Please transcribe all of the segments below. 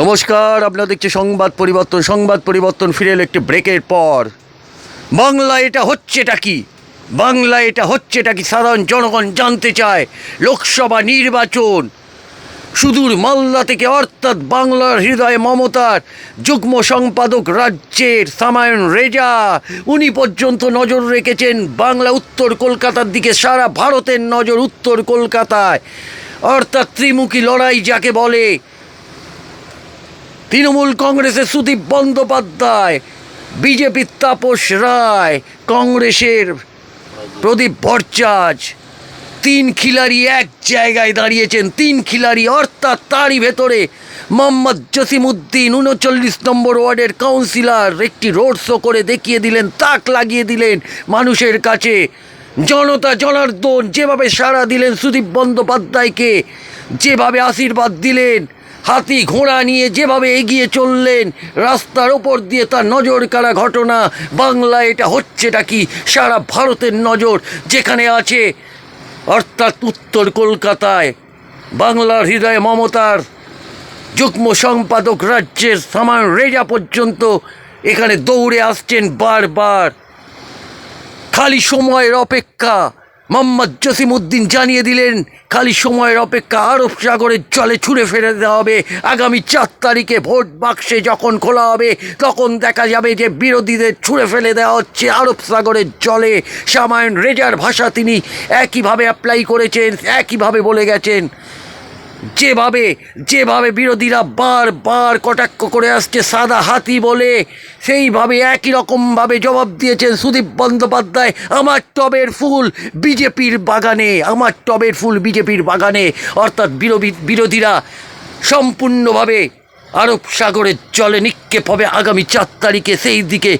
নমস্কার, আপনারা দেখছে সংবাদ পরিবর্তন সংবাদ পরিবর্তন, ফিরে এলো একটি ব্রেকের পর। বাংলা এটা হচ্ছেটা কি? বাংলা এটা হচ্ছেটা কি? সাধারণ জনগণ জানতে চায়, লোকসভা নির্বাচন। সুদূর মালদা থেকে অর্থাৎ বাংলার হৃদয়ে মমতার যুগ্ম সম্পাদক রাজ্যের সামায়ন রেজা, উনি পর্যন্ত নজর রেখেছেন বাংলা উত্তর কলকাতার দিকে, সারা ভারতের নজর উত্তর কলকাতায়। অর্থাৎ ত্রিমুখী লড়াই যাকে বলে তৃণমূল কংগ্রেসের সুদীপ বন্দ্যোপাধ্যায় বিজেপির তাপস রায়, কংগ্রেসের প্রদীপ ভট্টাচার্য, তিন খিলাড়ি এক জায়গায় দাঁড়িয়েছেন, তিন খিলাড়ি অর্থাৎ তারই ভেতরে মোহাম্মদ জসিমউদ্দিন, উনচল্লিশ নম্বর ওয়ার্ডের কাউন্সিলর, একটি রোড শো করে দেখিয়ে দিলেন, তাক লাগিয়ে দিলেন মানুষের কাছে। জনতা জনার্দন যেভাবে সাড়া দিলেন, সুদীপ বন্দ্যোপাধ্যায়কে যেভাবে আশীর্বাদ দিলেন হাতি ঘোড়া নিয়ে যেভাবে এগিয়ে চললেন, রাস্তার ওপর দিয়ে তার নজর কাড়া ঘটনা বাংলা এটা হচ্ছেটা কি? সারা ভারতের নজর যেখানে আছে, অর্থাৎ উত্তর কলকাতায়, বাংলার হৃদয়ে মমতার যুগ্ম সম্পাদক রাজ্যের সামান রেজা পর্যন্ত এখানে দৌড়ে আসছেন বারবার। খালি সময়ের অপেক্ষা মোহাম্মদ জসিমউদ্দিন জানিয়ে দিলেন, খালি সময়ের অপেক্ষা আরব সাগরের জলে ছুঁড়ে ফেলে দেওয়া হবে। আগামী চার তারিখে ভোট বাক্সে যখন খোলা হবে, তখন দেখা যাবে যে বিরোধীদের ছুঁড়ে ফেলে দেওয়া হচ্ছে আরব সাগরের জলে। সামায়ন রেজার ভাষা তিনি একইভাবে অ্যাপ্লাই করেছেন, একইভাবে বলে গেছেন। যেভাবে যেভাবে বিরোধীরা বার বার কটাক্ষ করে আসছে সাদা হাতি বলে, সেইভাবে একই রকমভাবে জবাব দিয়েছেন সুদীপ বন্দ্যোপাধ্যায়, আমার টবের ফুল বিজেপির বাগানে, আমার টবের ফুল বিজেপির বাগানে। অর্থাৎ বিরোধী, বিরোধীরা সম্পূর্ণভাবে আরব সাগরের জলে নিক্ষেপ হবে আগামী চার তারিখে। সেই দিকে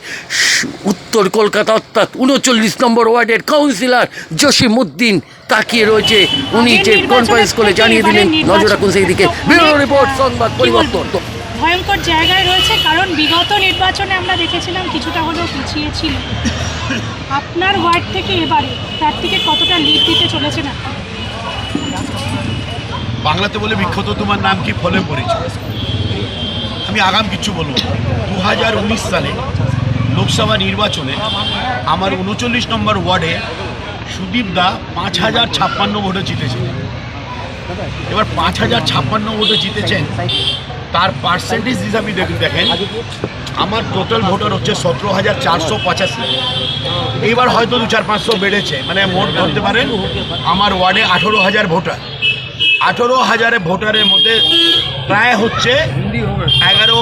উত্তর কলকাতা অর্থাৎ উনচল্লিশ নম্বর ওয়ার্ডের কাউন্সিলর জসিমউদ্দিন তাকিয়ে রয়েছে। উনি যে কনফারেন্স করে জানিয়ে দিলেন নজর রাখুন সেই দিকে। ব্যুরো রিপোর্ট সংবাদ পরিবর্তন। ভয়ঙ্কর জায়গায় রয়েছে কারণ বিগত নির্বাচনে আমরা দেখেছিলাম কিছুটা হলেও পিছিয়ে ছিল। আপনার ওয়ার্ড থেকে এবারে তার থেকে কতটা লিড দিতে চলেছেন বাংলাতে বলে বিখ্যাত তোমার নাম কি? ফলে পরিচয় আমি আগাম কিছু বলব। দু সালে লোকসভা নির্বাচনে আমার উনচল্লিশ নম্বর ওয়ার্ডে সুদীপ দা পাঁচ হাজার ছাপ্পান্ন ভোটে জিতেছিলেন এবার পাঁচ হাজার ছাপ্পান্ন ভোটে জিতেছেন, তার পার্সেন্টেজ হিসাবে দেখুন দেখেন, আমার টোটাল ভোটার হচ্ছে সতেরো হাজার চারশো পঁচাশি। এইবার হয়তো দু চার পাঁচশো বেড়েছে মানে মোট ধরতে পারেন, আমার ওয়ার্ডে আঠেরো হাজার ভোটার। আঠেরো হাজারে ভোটারের মধ্যে প্রায় হচ্ছে এগারো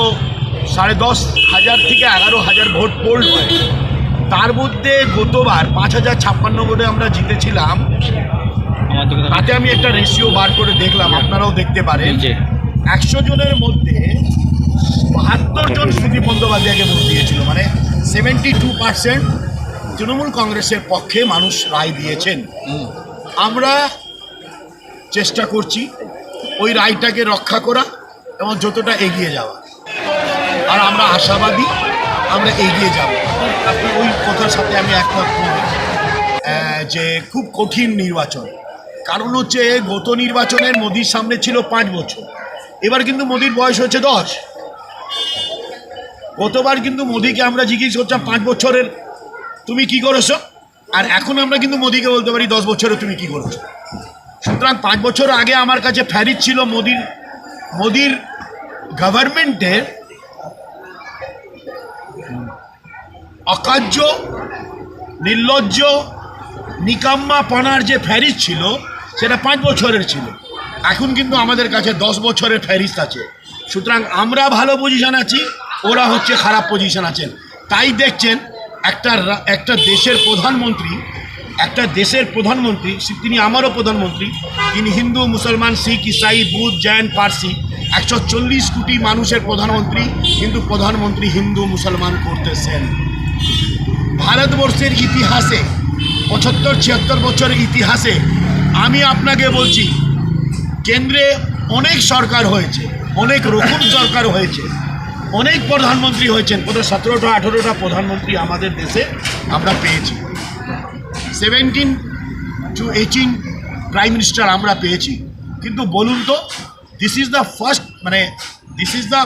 সাড়ে দশ হাজার থেকে এগারো হাজার ভোট পোল হয়। তার মধ্যে গতবার পাঁচ হাজার ছাপ্পান্ন ভোটে আমরা জিতেছিলাম। তাতে আমি একটা রেশিও বার করে দেখলাম আপনারাও দেখতে পারেন। যে একশো জনের মধ্যে বাহাত্তর জন সুদীপ বন্দ্যোপাধ্যায়কে ভোট দিয়েছিল। মানে সেভেন্টি টু পার্সেন্ট তৃণমূল কংগ্রেসের পক্ষে মানুষ রায় দিয়েছেন। আমরা চেষ্টা করছি ওই রায়টাকে রক্ষা করা এবং যতটা এগিয়ে যাওয়া। আর আমরা আশাবাদী আমরা এগিয়ে যাব। আপনি ওই কথার সাথে আমি একমত যে খুব কঠিন নির্বাচন। কারণ হচ্ছে গত নির্বাচনের মোদির সামনে ছিল পাঁচ বছর। এবার কিন্তু মোদির বয়স হচ্ছে দশ। গতবার কিন্তু মোদিকে আমরা জিজ্ঞেস করছিলাম পাঁচ বছরের তুমি কি করেছ? আর এখন আমরা কিন্তু মোদিকে বলতে পারি, দশ বছরে তুমি কি করেছ? সুতরাং পাঁচ বছর আগে আমার কাছে ফ্যারিজ ছিল মোদির মোদির গভর্নমেন্টের অকার্য, নির্লজ্জ নিকাম্মা পনার যে ফ্যারিজ ছিল, সেটা পাঁচ বছরের ছিল। এখন কিন্তু আমাদের কাছে দশ বছরের ফ্যারিজ আছে। সুতরাং আমরা ভালো পজিশন আছি, ওরা হচ্ছে খারাপ পজিশন আছেন। তাই দেখছেন একটা একটা দেশের প্রধানমন্ত্রী একটা দেশের প্রধানমন্ত্রী তিনি আমারও প্রধানমন্ত্রী, তিনি হিন্দু, মুসলমান, শিখ, ইসাই, বুধ, জৈন, পার্সি, একশো চল্লিশ কোটি মানুষের প্রধানমন্ত্রী, কিন্তু প্রধানমন্ত্রী হিন্দু, মুসলমান করতেছেন। ভারতবর্ষের ইতিহাসে, পঁচাত্তর, ছিয়াত্তর বছরের ইতিহাসে, আমি আপনাকে বলছি, কেন্দ্রে অনেক সরকার হয়েছে, অনেক রকম সরকার হয়েছে, অনেক প্রধানমন্ত্রী হয়েছেন বোধহয় সতেরোটা, আঠেরোটা প্রধানমন্ত্রী আমাদের দেশে আমরা পেয়েছি। Seventeen to eighteen prime minister আমরা পেয়েছি। কিন্তু বলুন তো দিস ইজ দ্য ফার্স্ট মানে দিস ইজ দ্য